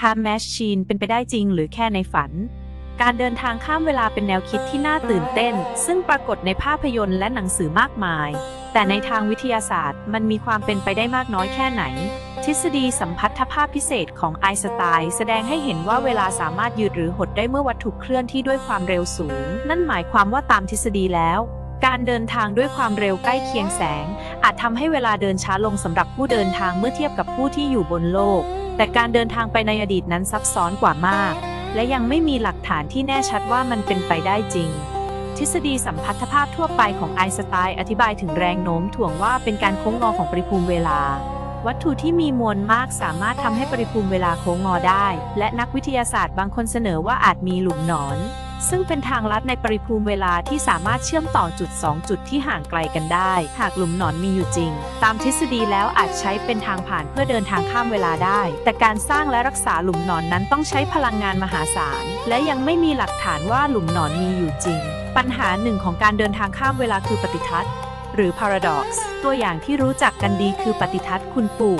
Time Machine เป็นไปได้จริงหรือแค่ในฝัน การเดินทางข้ามเวลาเป็นแนวคิดที่น่าตื่นเต้น ซึ่งปรากฏในภาพยนตร์และหนังสือมากมาย แต่ในทางวิทยาศาสตร์ มันมีความเป็นไปได้มากน้อยแค่ไหน ทฤษฎีสัมพัทธภาพพิเศษของไอน์สไตน์แสดงให้เห็นว่าเวลาสามารถยืดหรือหดได้เมื่อวัตถุเคลื่อนที่ด้วยความเร็วสูง นั่นหมายความว่าตามทฤษฎีแล้วการเดินทางด้วยความเร็วใกล้เคียงแสง อาจทำให้เวลาเดินช้าลงสำหรับผู้เดินทางเมื่อเทียบกับผู้ที่อยู่บนโลก แต่การเดินทางไปในอดีตนั้นซับซ้อนกว่ามาก และยังไม่มีหลักฐานที่แน่ชัดว่ามันเป็นไปได้จริง ทฤษฎีสัมพัทธภาพทั่วไปของไอน์สไตน์อธิบายถึงแรงโน้มถ่วงว่าเป็นการโค้งงอของปริภูมิเวลา วัตถุที่มีมวลมากสามารถทำให้ปริภูมิเวลาโค้งงอได้ และนักวิทยาศาสตร์บางคนเสนอว่าอาจมีหลุมหนอน ซึ่งเป็นทางลัดในปริภูมิเวลาที่สามารถเชื่อมต่อจุด 2 จุดที่ห่างไกลกันได้ หากหลุมหนอนมีอยู่จริง ตามทฤษฎีแล้วอาจใช้เป็นทางผ่านเพื่อเดินทางข้ามเวลาได้ แต่การสร้างและรักษาหลุมหนอนนั้นต้องใช้พลังงานมหาศาล และยังไม่มีหลักฐานว่าหลุมหนอนมีอยู่จริง ปัญหาหนึ่งของการเดินทางข้ามเวลาคือปฏิทัศน์ หรือ paradox ตัวอย่างที่รู้จักกันดีคือปฏิทัศน์คุณปู่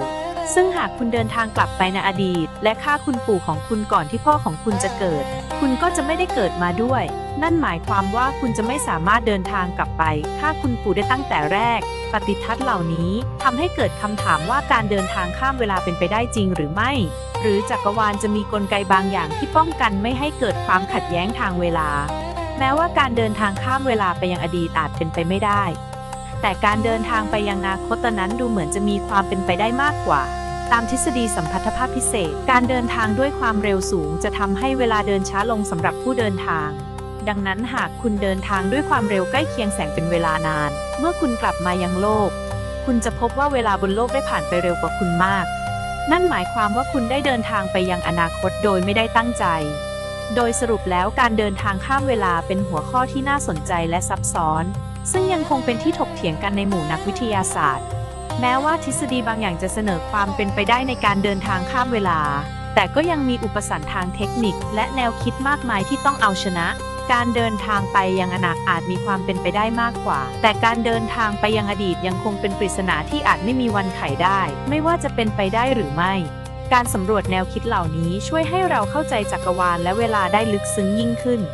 ซึ่งหากคุณเดินทางกลับไปในอดีต และฆ่าคุณปู่ของคุณก่อนที่พ่อของคุณจะเกิด คุณก็จะไม่ได้เกิดมาด้วย นั่นหมายความว่าคุณจะไม่สามารถเดินทางกลับไปฆ่าคุณปู่ได้ตั้งแต่แรก ปฏิทัศน์เหล่านี้ทำให้เกิดคำถามว่าการเดินทางข้ามเวลาเป็นไปได้จริงหรือไม่ หรือจักรวาลจะมีกลไกบางอย่างที่ป้องกันไม่ให้เกิดความขัดแย้งทางเวลา แม้ว่าการเดินทางข้ามเวลาไปยังอดีตอาจเป็นไปไม่ได้ แต่การเดินทางไปยังอนาคตนั้นดูเหมือนจะมีความเป็นไปได้มากกว่า ตามทฤษฎีสัมพัทธภาพพิเศษ การเดินทางด้วยความเร็วสูง จะทำให้เวลาเดินช้าลงสำหรับผู้เดินทาง ดังนั้นหากคุณเดินทางด้วยความเร็วใกล้เคียงแสงเป็นเวลานาน เมื่อคุณกลับมายังโลก คุณจะพบว่าเวลาบนโลกได้ผ่านไปเร็วกว่าคุณมาก นั่นหมายความว่าคุณได้เดินทางไปยังอนาคตโดยไม่ได้ตั้งใจโดยสรุปแล้วการเดินทางข้ามเวลาเป็นหัวข้อที่น่าสนใจและซับซ้อน ซึ่งยังคงเป็นที่ถกเถียงกันในหมู่นักวิทยาศาสตร์ แม้ว่าทฤษฎีบางอย่างจะเสนอความเป็นไปได้ในการเดินทางข้ามเวลา แต่ก็ยังมีอุปสรรคทางเทคนิค และแนวคิดมากมายที่ต้องเอาชนะ การเดินทางไปยังอนาคตอาจมีความเป็นไปได้มากกว่า แต่การเดินทางไปยังอดีตยังคงเป็นปริศนาที่อาจไม่มีวันไขได้ ไม่ว่าจะเป็นไปได้หรือไม่ การสำรวจแนวคิดเหล่านี้ช่วยให้เราเข้าใจจักรวาลและเวลาได้ลึกซึ้งยิ่งขึ้น